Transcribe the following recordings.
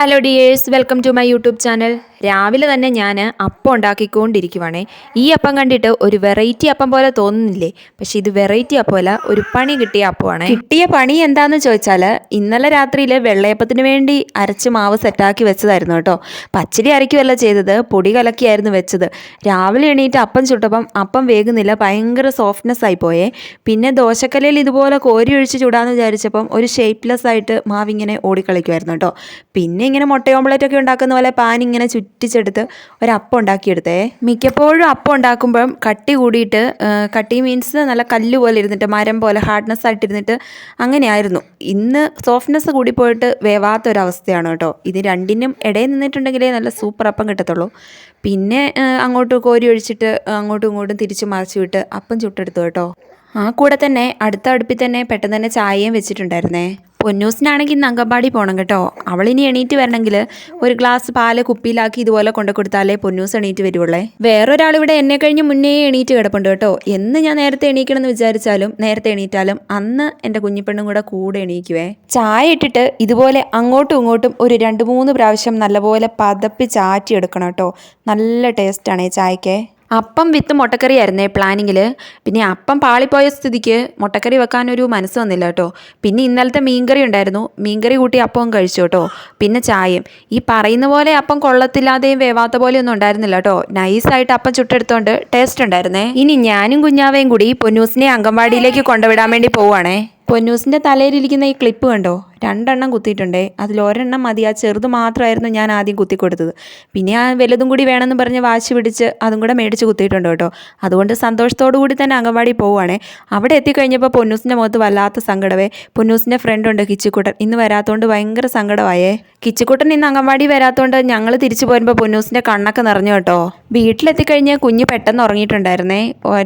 Hello dears welcome to my YouTube channel രാവിലെ തന്നെ ഞാൻ അപ്പം ഉണ്ടാക്കിക്കൊണ്ടിരിക്കുവാണേ. ഈ അപ്പം കണ്ടിട്ട് ഒരു വെറൈറ്റി അപ്പം പോലെ തോന്നുന്നില്ലേ? പക്ഷെ ഇത് വെറൈറ്റി അപ്പമല്ല ഒരു പണി കിട്ടിയ അപ്പമാണ്. കിട്ടിയ പണി എന്താന്ന് ചോദിച്ചാൽ ഇന്നലെ രാത്രിയിൽ വെള്ളയപ്പത്തിന് വേണ്ടി അരച്ച് മാവ് സെറ്റാക്കി വെച്ചതായിരുന്നു കേട്ടോ. പച്ചരി അരയ്ക്കുമല്ല ചെയ്തത് പൊടി കലക്കിയായിരുന്നു വെച്ചത്. രാവിലെ എണീറ്റ് അപ്പം ചുട്ടപ്പം അപ്പം വേകുന്നില്ല ഭയങ്കര സോഫ്റ്റ്നെസ് ആയി പോയേ. പിന്നെ ദോശക്കലയിൽ ഇതുപോലെ കോരി ഒഴിച്ച് ചൂടാന്ന് വിചാരിച്ചപ്പം ഒരു ഷേപ്പ്ലെസ് ആയിട്ട് മാവിങ്ങനെ ഓടിക്കളിക്കുമായിരുന്നു കേട്ടോ. പിന്നെ ഇങ്ങനെ മുട്ട ഓംപ്ലേറ്റ് ഒക്കെ ഉണ്ടാക്കുന്ന പോലെ പാൻ ഇങ്ങനെ ചുറ്റിച്ചെടുത്ത് ഒരപ്പം ഉണ്ടാക്കിയെടുത്തേ മിക്കപ്പോഴും അപ്പം ഉണ്ടാക്കുമ്പോഴും കട്ടി കൂടിയിട്ട് കട്ടി മീൻസ് നല്ല കല്ല് പോലെ ഇരുന്നിട്ട് മരം പോലെ ഹാർഡ്നെസ് ആയിട്ടിരുന്നിട്ട് അങ്ങനെയായിരുന്നു. ഇന്ന് സോഫ്റ്റ്നെസ് കൂടി പോയിട്ട് വേവാത്തൊരവസ്ഥയാണ് കേട്ടോ. ഇത് രണ്ടിനും ഇടയിൽ നിന്നിട്ടുണ്ടെങ്കിലേ നല്ല സൂപ്പർ അപ്പം കിട്ടത്തുള്ളൂ. പിന്നെ അങ്ങോട്ട് കോരി ഒഴിച്ചിട്ട് അങ്ങോട്ടും ഇങ്ങോട്ടും തിരിച്ചു മറിച്ച് വിട്ട് അപ്പം ചുട്ടെടുത്തു കേട്ടോ. ആ കൂടെ തന്നെ അടുത്ത അടുപ്പിൽ തന്നെ പെട്ടെന്ന് തന്നെ ചായയും വെച്ചിട്ടുണ്ടായിരുന്നേ. പൊന്നൂസിനാണെങ്കിൽ ഇന്ന് അങ്കമ്പാടി പോകണം കേട്ടോ. അവളിനി എണീറ്റ് വരണമെങ്കിൽ ഒരു ഗ്ലാസ് പാൽ കുപ്പിയിലാക്കി ഇതുപോലെ കൊണ്ടു കൊടുത്താലേ പൊന്നൂസ് എണീറ്റ് വരുവുള്ളേ. വേറൊരാൾ ഇവിടെ എന്നെ കഴിഞ്ഞ് മുന്നേ എണീറ്റ് കിടപ്പുണ്ട് കേട്ടോ. എന്ന് ഞാൻ നേരത്തെ എണീക്കണം എന്ന് വിചാരിച്ചാലും നേരത്തെ എണീറ്റാലും അന്ന് എന്റെ കുഞ്ഞിപ്പെണ്ണും കൂടെ കൂടെ എണീക്കുവേ. ചായ ഇട്ടിട്ട് ഇതുപോലെ അങ്ങോട്ടും ഇങ്ങോട്ടും ഒരു രണ്ട് മൂന്ന് പ്രാവശ്യം നല്ലപോലെ പതപ്പി ചാറ്റി എടുക്കണം കേട്ടോ. നല്ല ടേസ്റ്റാണ് ഈ ചായക്ക് അപ്പം വിത്ത് മുട്ടക്കറി ആയിരുന്നേ പ്ലാനിങ്ങിൽ പിന്നെ അപ്പം പാളിപ്പോയ സ്ഥിതിക്ക് മുട്ടക്കറി വെക്കാനൊരു മനസ്സ് വന്നില്ല കേട്ടോ. പിന്നെ ഇന്നലത്തെ മീൻകറി ഉണ്ടായിരുന്നു. മീൻകറി കൂട്ടി അപ്പവും കഴിച്ചു കേട്ടോ. പിന്നെ ചായയും. ഈ പറയുന്ന പോലെ അപ്പം കൊള്ളത്തില്ലാതെയും വേവാത്ത പോലെയൊന്നും ഉണ്ടായിരുന്നില്ല കേട്ടോ. നൈസായിട്ട് അപ്പം ചുട്ടെടുത്തോണ്ട് ടേസ്റ്റ് ഉണ്ടായിരുന്നേ. ഇനി ഞാനും കുഞ്ഞാവേയും കൂടി പൊന്നൂസിനെ അംഗൻവാടിയിലേക്ക് കൊണ്ടുവിടാൻ വേണ്ടി പോവുകയാണേ. പൊന്നൂസിന്റെ തലയിലിരിക്കുന്ന ഈ ക്ലിപ്പ് കണ്ടോ? രണ്ടെണ്ണം കുത്തിയിട്ടുണ്ടേ. അതിൽ ഒരെണ്ണം മതി. ആ ചെറുത് മാത്രമായിരുന്നു ഞാൻ ആദ്യം കുത്തി കൊടുത്തത് പിന്നെ ആ വലുതും കൂടി വേണമെന്ന് പറഞ്ഞ് വാശി പിടിച്ച് അതും കൂടെ മേടിച്ച് കുത്തിയിട്ടുണ്ട് കേട്ടോ. അതുകൊണ്ട് സന്തോഷത്തോടു കൂടി തന്നെ അംഗൻവാടി പോവുകയാണേ. അവിടെ എത്തിക്കഴിഞ്ഞപ്പോൾ പൊന്നൂസിന്റെ മുഖത്ത് വല്ലാത്ത സങ്കടമേ പൊന്നൂസിന്റെ ഫ്രണ്ട് ഉണ്ട് കിച്ചിക്കുട്ടൻ. ഇന്ന് വരാത്തതുകൊണ്ട് ഭയങ്കര സങ്കടമായേ. കിച്ചിക്കുട്ടൻ ഇന്ന് അംഗൻവാടി വരാത്തതുകൊണ്ട് ഞങ്ങൾ തിരിച്ചു പോരുമ്പോൾ പൊന്നൂസിന്റെ കണ്ണൊക്കെ നിറഞ്ഞു കേട്ടോ. വീട്ടിലെത്തിക്കഴിഞ്ഞ് കുഞ്ഞ് പെട്ടെന്ന് ഉറങ്ങിയിട്ടുണ്ടായിരുന്നേ.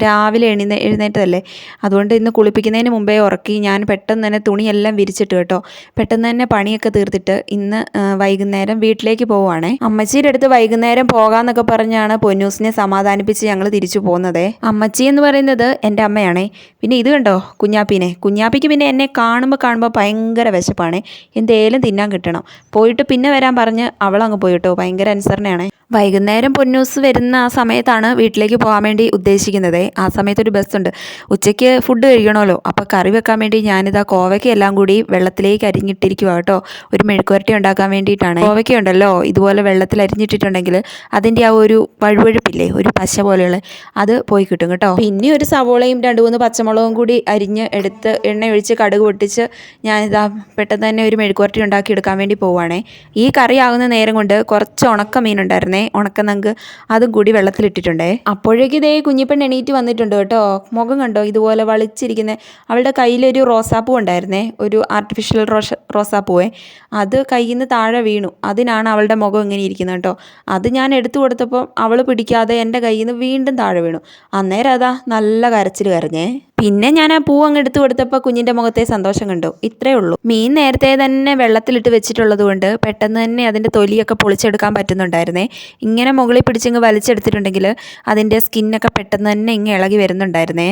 രാവിലെ എഴുന്നേ എഴുന്നേറ്റതല്ലേ. അതുകൊണ്ട് ഇന്ന് കുളിപ്പിക്കുന്നതിന് മുമ്പേ ഉറക്കി ഞാൻ പെട്ടെന്ന് തന്നെ തുണിയെല്ലാം വിരിച്ചിട്ട് കേട്ടോ. പെട്ടെന്ന് തന്നെ പണിയൊക്കെ തീർത്തിട്ട് ഇന്ന് വൈകുന്നേരം വീട്ടിലേക്ക് പോവുകയാണേ അമ്മച്ചിയുടെ അടുത്ത് വൈകുന്നേരം പോകാമെന്നൊക്കെ പറഞ്ഞാണ് പൊന്നൂസിനെ സമാധാനിപ്പിച്ച് ഞങ്ങൾ തിരിച്ചു പോകുന്നതേ അമ്മച്ചി എന്ന് പറയുന്നത് എന്റെ അമ്മയാണേ. പിന്നെ ഇത് കണ്ടോ കുഞ്ഞാപ്പിനെ. കുഞ്ഞാപ്പിക്ക് പിന്നെ എന്നെ കാണുമ്പോൾ കാണുമ്പോൾ ഭയങ്കര വിശപ്പാണേ. എന്തേലും തിന്നാൻ കിട്ടണം. പോയിട്ട് പിന്നെ വരാൻ പറഞ്ഞ് അവളങ്ങ് പോയിട്ടോ ഭയങ്കര അനുസരണയാണേ. വൈകുന്നേരം പൊന്നൂസ് വരുന്ന ആ സമയത്താണ് വീട്ടിലേക്ക് പോകാൻ വേണ്ടി ഉദ്ദേശിക്കുന്നത്. ആ സമയത്തൊരു ബസ്സുണ്ട് ഉച്ചയ്ക്ക് ഫുഡ് കഴിക്കണമല്ലോ. അപ്പോൾ കറി വെക്കാൻ വേണ്ടി ഞാനിതാ കോവയ്ക്ക് എല്ലാം കൂടി വെള്ളത്തിലേക്ക് അരിഞ്ഞിട്ടിരിക്കുക കേട്ടോ. ഒരു മെഴുക്കുവരട്ടി ഉണ്ടാക്കാൻ വേണ്ടിയിട്ടാണ്. കോവയ്ക്ക ഉണ്ടല്ലോ ഇതുപോലെ വെള്ളത്തിൽ അരിഞ്ഞിട്ടിട്ടുണ്ടെങ്കിൽ അതിന്റെ ആ ഒരു വഴുവഴുപ്പില്ലേ ഒരു പശ പോലെയുള്ള അത് പോയി കിട്ടും കേട്ടോ. പിന്നെ ഒരു സവോളയും രണ്ട് മൂന്ന് പച്ചമുളകും കൂടി അരിഞ്ഞ് എടുത്ത് എണ്ണ ഒഴിച്ച് കടുക് പൊട്ടിച്ച് ഞാനിതാ പെട്ടെന്ന് തന്നെ ഒരു മെഴുക്കുവരട്ടി ഉണ്ടാക്കി എടുക്കാൻ വേണ്ടി പോവുകയാണേ ഈ കറി ആകുന്ന നേരം കൊണ്ട് കുറച്ച് ഉണക്ക മീൻ ഉണ്ടായിരുന്നേ. ഉണക്കനങ്ക് അതും കൂടി വെള്ളത്തിലിട്ടിട്ടുണ്ടേ. അപ്പോഴേക്കും ഇതേ കുഞ്ഞിപ്പെണ്ണ് എണീറ്റ് വന്നിട്ടുണ്ട് കേട്ടോ. മുഖം കണ്ടോ? ഇതുപോലെ വളിച്ചിരിക്കുന്ന അവളുടെ കയ്യിലൊരു റോസാപ്പൂ ഉണ്ടായിരുന്നേ. ഒരു ആർട്ടിഫിഷ്യൽ റോഷ റോസാപ്പൂവേ. അത് കയ്യിൽ നിന്ന് താഴെ വീണു. അതിനാണ് അവളുടെ മുഖം ഇങ്ങനെ ഇരിക്കുന്നത് കേട്ടോ. അത് ഞാൻ എടുത്തു കൊടുത്തപ്പോൾ അവൾ പിടിക്കാതെ എന്റെ കയ്യിൽ നിന്ന് വീണ്ടും താഴെ വീണു. അന്നേരം അതാ നല്ല കരച്ചിൽ കരഞ്ഞേ. പിന്നെ ഞാൻ ആ പൂ അങ്ങ് എടുത്തു കൊടുത്തപ്പോൾ കുഞ്ഞിന്റെ മുഖത്തെ സന്തോഷം കണ്ടു. ഇത്രേ ഉള്ളൂ. മീൻ നേരത്തെ തന്നെ വെള്ളത്തിലിട്ട് വെച്ചിട്ടുള്ളത് കൊണ്ട് പെട്ടെന്ന് തന്നെ അതിന്റെ തൊലിയൊക്കെ പൊളിച്ചെടുക്കാൻ പറ്റുന്നുണ്ടായിരുന്നേ. ഇങ്ങനെ മുകളിൽ പിടിച്ചിങ്ങ് വലിച്ചെടുത്തിട്ടുണ്ടെങ്കിൽ അതിന്റെ സ്കിന്നൊക്കെ പെട്ടെന്ന് തന്നെ ഇങ്ങ് ഇളകി വരുന്നുണ്ടായിരുന്നേ.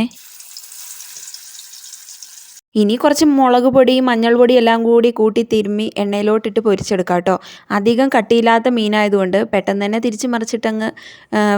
ഇനി കുറച്ച് മുളക് പൊടി മഞ്ഞൾ പൊടി എല്ലാം കൂടി കൂട്ടി തിരുമ്മി എണ്ണയിലോട്ടിട്ട് പൊരിച്ചെടുക്കാം കേട്ടോ. അധികം കട്ടിയില്ലാത്ത മീനായതുകൊണ്ട് പെട്ടെന്ന് തന്നെ തിരിച്ച് മറിച്ചിട്ടങ്ങ്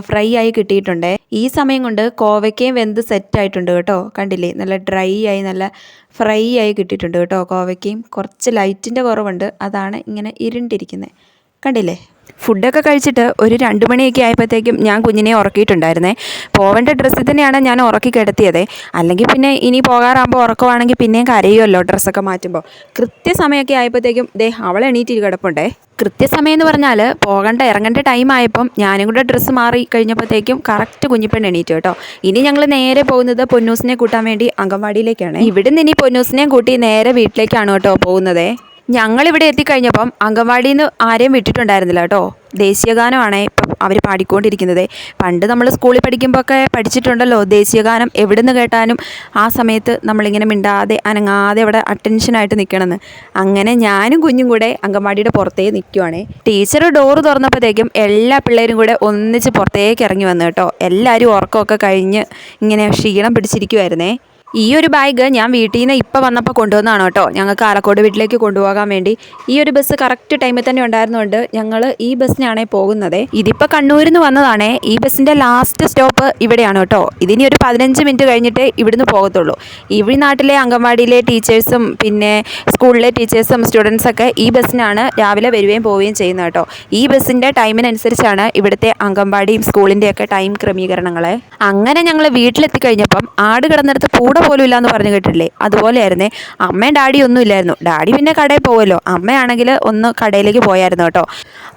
ഫ്രൈ ആയി കിട്ടിയിട്ടുണ്ടേ. ഈ സമയം കൊണ്ട് കോവയ്ക്കയും വെന്ത് സെറ്റ് ആയിട്ടുണ്ട് കേട്ടോ. കണ്ടില്ലേ? നല്ല ഡ്രൈ ആയി നല്ല ഫ്രൈ ആയി കിട്ടിയിട്ടുണ്ട് കേട്ടോ കോവയ്ക്കയും. കുറച്ച് ലൈറ്റിന്റെ കുറവുണ്ട്. അതാണ് ഇങ്ങനെ ഇരുണ്ടിരിക്കുന്നത് കണ്ടില്ലേ? ഫുഡൊക്കെ കഴിച്ചിട്ട് ഒരു രണ്ട് മണിയൊക്കെ ആയപ്പോഴത്തേക്കും ഞാൻ കുഞ്ഞിനെ ഉറക്കിയിട്ടുണ്ടായിരുന്നേ. പോവേണ്ട ഡ്രസ്സിൽ തന്നെയാണ് ഞാൻ ഉറക്കി കിടത്തിയത്. അല്ലെങ്കിൽ പിന്നെ ഇനി പോകാറാകുമ്പോൾ ഉറക്കമാണെങ്കിൽ പിന്നെയും കരയുമല്ലോ ഡ്രസ്സൊക്കെ മാറ്റുമ്പോൾ. കൃത്യസമയമൊക്കെ ആയപ്പോഴത്തേക്കും ദേ അവൾ എണീറ്റ് കിടപ്പുണ്ടേ. കൃത്യസമയം എന്ന് പറഞ്ഞാൽ പോകേണ്ട ഇറങ്ങേണ്ട ടൈം ആയപ്പം ഞാനും കൂടെ ഡ്രസ്സ് മാറി കഴിഞ്ഞപ്പോഴത്തേക്കും കറക്റ്റ് കുഞ്ഞിപ്പെണ്ണ് എണീറ്റു കേട്ടോ. ഇനി ഞങ്ങൾ നേരെ പോകുന്നത് പൊന്നൂസിനെ കൂട്ടാൻ വേണ്ടി അംഗൻവാടിയിലേക്കാണ്. ഇവിടുന്ന് ഇനി പൊന്നൂസിനെയും കൂട്ടി നേരെ വീട്ടിലേക്കാണ് കേട്ടോ പോകുന്നത്. ഞങ്ങളിവിടെ എത്തിക്കഴിഞ്ഞപ്പം അംഗൻവാടിയിൽ നിന്ന് ആരെയും വിട്ടിട്ടുണ്ടായിരുന്നില്ല കേട്ടോ. ദേശീയഗാനമാണ് ഇപ്പം അവർ പാടിക്കൊണ്ടിരിക്കുന്നത്. പണ്ട് നമ്മൾ സ്കൂളിൽ പഠിക്കുമ്പോഴൊക്കെ പഠിച്ചിട്ടുണ്ടല്ലോ ദേശീയഗാനം എവിടെ നിന്ന് കേട്ടാലും ആ സമയത്ത് നമ്മളിങ്ങനെ മിണ്ടാതെ അനങ്ങാതെ അവിടെ അറ്റൻഷനായിട്ട് നിൽക്കണമെന്ന് അങ്ങനെ ഞാനും കുഞ്ഞും കൂടെ അംഗൻവാടിയുടെ പുറത്തേ നിൽക്കുവാണേ ടീച്ചർ ഡോറ് തുറന്നപ്പോഴത്തേക്കും എല്ലാ പിള്ളേരും കൂടെ ഒന്നിച്ച് പുറത്തേക്ക് ഇറങ്ങി വന്നു കേട്ടോ. എല്ലാവരും ഉറക്കമൊക്കെ കഴിഞ്ഞ് ഇങ്ങനെ ക്ഷീണം പിടിച്ചിരിക്കുമായിരുന്നേ ഈ ഒരു ബാഗ് ഞാൻ വീട്ടിൽ നിന്ന് ഇപ്പോൾ വന്നപ്പോൾ കൊണ്ടുവന്നതാണ് കേട്ടോ. ഞങ്ങൾക്ക് ആലക്കോട് വീട്ടിലേക്ക് കൊണ്ടുപോകാൻ വേണ്ടി. ഈ ഒരു ബസ് കറക്റ്റ് ടൈമിൽ തന്നെ ഉണ്ടായിരുന്നുകൊണ്ട് ഞങ്ങൾ ഈ ബസ്സിനാണേ പോകുന്നത്. ഇതിപ്പോൾ കണ്ണൂരിൽ നിന്ന് വന്നതാണേ. ഈ ബസ്സിന്റെ ലാസ്റ്റ് സ്റ്റോപ്പ് ഇവിടെയാണ് കേട്ടോ. ഇതിനി ഒരു പതിനഞ്ച് മിനിറ്റ് കഴിഞ്ഞിട്ട് ഇവിടുന്ന് പോകത്തുള്ളൂ. ഇവിടെ നാട്ടിലെ അംഗൻവാടിയിലെ ടീച്ചേഴ്സും പിന്നെ സ്കൂളിലെ ടീച്ചേഴ്സും സ്റ്റുഡൻസൊക്കെ ഈ ബസ്സിനാണ് രാവിലെ വരികയും പോവുകയും ചെയ്യുന്നത് കേട്ടോ. ഈ ബസ്സിന്റെ ടൈമിനനുസരിച്ചാണ് ഇവിടുത്തെ അംഗൻവാടിയും സ്കൂളിന്റെയൊക്കെ ടൈം ക്രമീകരണങ്ങൾ അങ്ങനെ ഞങ്ങൾ വീട്ടിലെത്തി കഴിഞ്ഞപ്പം ആട് കിടന്നിടത്ത് കൂടെ പോലും ഇല്ലയെന്ന് പറഞ്ഞു കേട്ടില്ലേ അതുപോലെയായിരുന്നേ. അമ്മയും ഡാഡിയും ഒന്നും ഇല്ലായിരുന്നു ഡാഡി പിന്നെ കടയിൽ പോകുമല്ലോ അമ്മയാണെങ്കിൽ ഒന്ന് കടയിലേക്ക് പോയായിരുന്നു കേട്ടോ.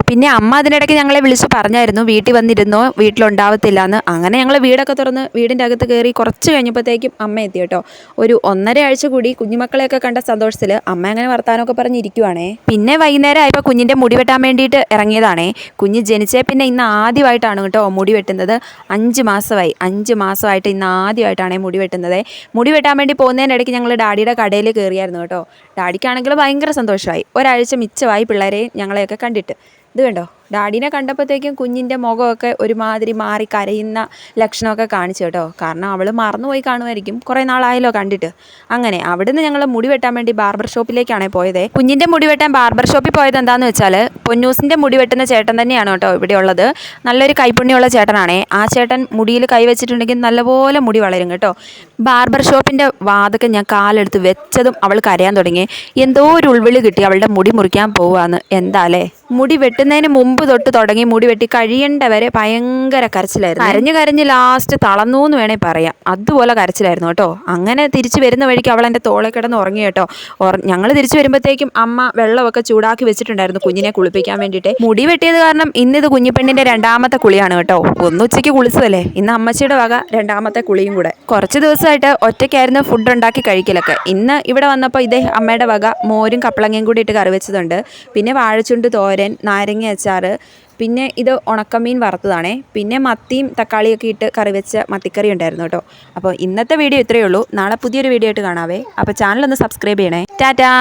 പിന്നെ അമ്മ അതിനിടയ്ക്ക് ഞങ്ങളെ വിളിച്ച് പറഞ്ഞായിരുന്നു വീട്ടിൽ വന്നിരുന്നോ വീട്ടിലുണ്ടാവത്തില്ല എന്ന് അങ്ങനെ ഞങ്ങൾ വീടൊക്കെ തുറന്ന് വീടിന്റെ അകത്ത് കയറി കുറച്ച് കഴിഞ്ഞപ്പോഴത്തേക്കും അമ്മ എത്തി കേട്ടോ. ഒരു ഒന്നര ആഴ്ച കൂടി കുഞ്ഞുമക്കളെയൊക്കെ കണ്ട സന്തോഷത്തിൽ അമ്മ അങ്ങനെ വർത്താനമൊക്കെ പറഞ്ഞിരിക്കുവാണേ. പിന്നെ വൈകുന്നേരം ആയപ്പോൾ കുഞ്ഞിന്റെ മുടി വെട്ടാൻ വേണ്ടിയിട്ട് ഇറങ്ങിയതാണേ. കുഞ്ഞ് ജനിച്ചേ പിന്നെ ഇന്ന് ആദ്യമായിട്ടാണ് കേട്ടോ മുടി വെട്ടുന്നത്. അഞ്ച് മാസമായി അഞ്ച് മാസമായിട്ട് ഇന്ന് ആദ്യമായിട്ടാണ് മുടി വെട്ടുന്നത്. മുടി വെട്ടാൻ വേണ്ടി പോകുന്നതിനിടയ്ക്ക് ഞങ്ങൾ ഡാഡിയുടെ കടയിൽ കയറിയായിരുന്നു കേട്ടോ. ഡാഡിക്കാണെങ്കിൽ ഭയങ്കര സന്തോഷമായി. ഒരാഴ്ച മിച്ചമായി പിള്ളേരെ ഞങ്ങളെയൊക്കെ കണ്ടിട്ട്. ഇത് കണ്ടോ ഡാഡിനെ കണ്ടപ്പോഴത്തേക്കും കുഞ്ഞിന്റെ മുഖമൊക്കെ ഒരുമാതിരി മാറി കരയുന്ന ലക്ഷണമൊക്കെ കാണിച്ചു കേട്ടോ. കാരണം അവൾ മറന്നുപോയി കാണുമായിരിക്കും. കുറേ നാളായല്ലോ കണ്ടിട്ട്. അങ്ങനെ അവിടുന്ന് ഞങ്ങൾ മുടി വെട്ടാൻ വേണ്ടി ബാർബർ ഷോപ്പിലേക്കാണ് പോയത്. കുഞ്ഞിന്റെ മുടി വെട്ടാൻ ബാർബർ ഷോപ്പിൽ പോയത് എന്താണെന്ന് വെച്ചാൽ പൊന്നൂസിന്റെ മുടി വെട്ടുന്ന ചേട്ടൻ തന്നെയാണ് കേട്ടോ ഇവിടെ ഉള്ളത്. നല്ലൊരു കൈപ്പുണ്യമുള്ള ചേട്ടനാണേ. ആ ചേട്ടൻ മുടിയിൽ കൈവച്ചിട്ടുണ്ടെങ്കിൽ നല്ലപോലെ മുടി വളരും കേട്ടോ. ബാർബർ ഷോപ്പിന്റെ വാതൊക്കെ ഞാൻ കാലെടുത്ത് വെച്ചതും അവൾ കരയാൻ തുടങ്ങി. എന്തോ ഒരു ഉൾവിളി കിട്ടി അവളുടെ മുടി മുറിക്കാൻ പോവാന്ന്. എന്താലേ മുടി വെട്ടുന്നതിന് മുമ്പ് തൊട്ട് തുടങ്ങി മുടി വെട്ടി കഴിയേണ്ടവരെ ഭയങ്കര കരച്ചിലായിരുന്നു. കരഞ്ഞു കരഞ്ഞ് ലാസ്റ്റ് തളർന്നു എന്ന് വേണേൽ പറയാം. അതുപോലെ കരച്ചിലായിരുന്നു കേട്ടോ. അങ്ങനെ തിരിച്ചു വരുന്ന വഴിക്ക് അവൾ എന്റെ തോളെ കിടന്ന് ഉറങ്ങി കേട്ടോ. ഞങ്ങൾ തിരിച്ചു വരുമ്പോഴത്തേക്കും അമ്മ വെള്ളമൊക്കെ ചൂടാക്കി വെച്ചിട്ടുണ്ടായിരുന്നു കുഞ്ഞിനെ കുളിപ്പിക്കാൻ വേണ്ടിയിട്ട്. മുടി വെട്ടിയത് കാരണം ഇന്നിത് കുഞ്ഞിപ്പെണ്ണിന്റെ രണ്ടാമത്തെ കുളിയാണ് കേട്ടോ. ഒന്ന് ഉച്ചയ്ക്ക് കുളിച്ചതല്ലേ? ഇന്ന് അമ്മച്ചിയുടെ വക രണ്ടാമത്തെ കുളിയും കൂടെ. കുറച്ച് ദിവസമായിട്ട് ഒറ്റയ്ക്കായിരുന്നു ഫുഡ് ഉണ്ടാക്കി കഴിക്കലൊക്കെ. ഇന്ന് ഇവിടെ വന്നപ്പോൾ ഇതേ അമ്മയുടെ വക മോരും കപ്പളങ്ങയും കൂടി ഇട്ട് കറി വെച്ചതുണ്ട്. പിന്നെ വാഴച്ചുണ്ട് തോരൻ നാരങ്ങ അച്ചാറ് പിന്നെ ഇത് ഉണക്കമീൻ വറുത്തതാണേ. പിന്നെ മത്തിയും തക്കാളിയൊക്കെ ഇട്ട് കറി വെച്ച മത്തിക്കറി ഉണ്ടായിരുന്നു കേട്ടോ. അപ്പോൾ ഇന്നത്തെ വീഡിയോ ഇത്രയേ ഉള്ളൂ. നാളെ പുതിയൊരു വീഡിയോ ആയിട്ട് കാണാവേ. അപ്പോൾ ചാനലൊന്ന് സബ്സ്ക്രൈബ് ചെയ്യണേ. ടാറ്റാ.